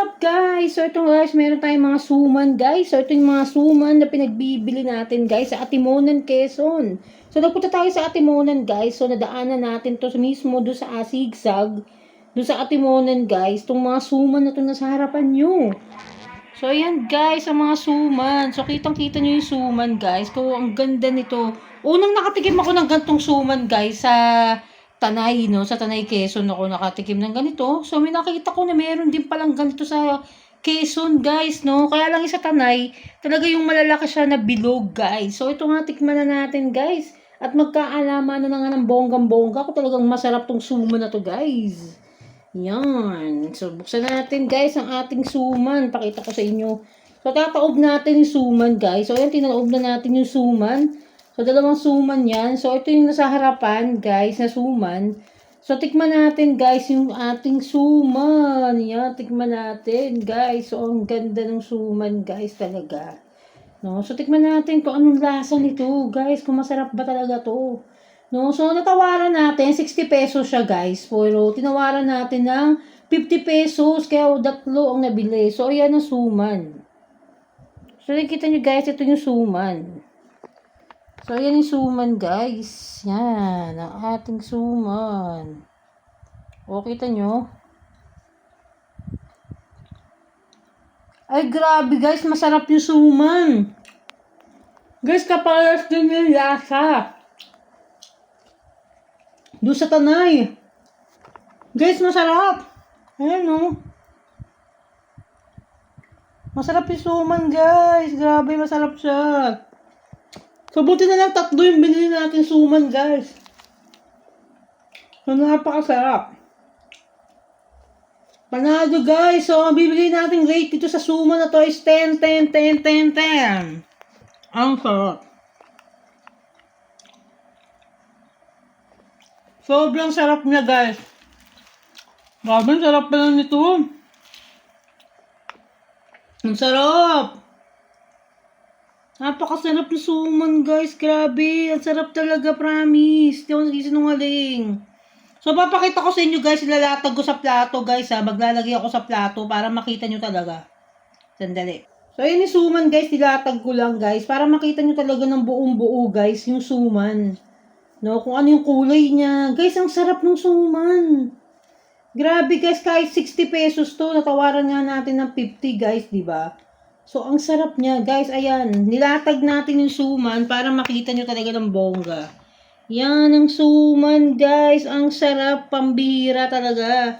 up guys? So ito guys, meron tayong mga suman guys. So ito yung mga suman na pinagbibili natin guys sa Atimonan, Quezon. So nagpunta tayo sa Atimonan guys. So nadaanan natin to mismo do sa Asigsag. Do sa Atimonan guys. Itong mga suman na to nasa harapan nyo. So ayan guys, ang mga suman. So kitang kita nyo yung suman guys. Kung ang ganda nito. Unang nakatikim ako ng gantong suman guys sa Tanay, no? Sa Tanay, Quezon ako nakatikim ng ganito. So, may nakita ko na meron din palang ganito sa Quezon, guys, no? Kaya lang sa Tanay, talaga yung malalaki siya na bilog, guys. So, ito nga, tikman na natin, guys. At magkaalaman na nga ng bonggang-bongga ko talagang masarap tong suman na to, guys. Yan. So, buksan natin, guys, ang ating suman. Pakita ko sa inyo. So, tataob natin yung suman, guys. So, ayan, tinaob na natin yung suman. So, dalawang suman yan. So, ito yung nasa harapan, guys, na suman. So, tikman natin, guys, yung ating suman. Yan, tikman natin, guys. So, ang ganda ng suman, guys, talaga. No? So, tikman natin kung anong lasa nito, guys. Kung masarap ba talaga to. No? So, natawaran natin, 60 pesos siya, guys. Pero, tinawaran natin ng 50 pesos. Kaya, datlo ang nabili. So, ayan ang suman. So, nakikita nyo, guys, ito yung suman. So, ayan yung suman, guys. Yan, ang ating suman. O, kita nyo? Ay, grabe, guys. Masarap yung suman. Guys, kapalas din yung lasa. Doon sa tanay. Guys, masarap. Ayan, no? Masarap yung suman, guys. Grabe, masarap siya. So, buti na lang tatlo yung binili natin suman, guys. So, napakasarap. Panalo, guys. So, ang bibili natin rate dito sa suman na to is 10, 10, 10, 10, 10. Ang sarap. Sobrang sarap niya, guys. Grabe, sarap pala nito. Ang sarap. Napakasarap ng suman, guys. Grabe. Ang sarap talaga, promise. Di ako nagsisinungaling. So, papakita ko sa inyo, guys. Ilalatag ko sa plato, guys, ha. Maglalagay ako sa plato para makita nyo talaga. Sandali. So, yun yung suman, guys. Nilatag ko lang, guys. Para makita nyo talaga ng buong buo, guys, yung suman. No, kung ano yung kulay niya. Guys, ang sarap ng suman. Grabe, guys. Kahit 60 pesos to, natawaran nga natin ng 50, guys, di ba? So, ang sarap niya, guys. Ayan, nilatag natin yung suman para makita nyo talaga ng bongga. Yan ang suman, guys. Ang sarap, pambihira talaga.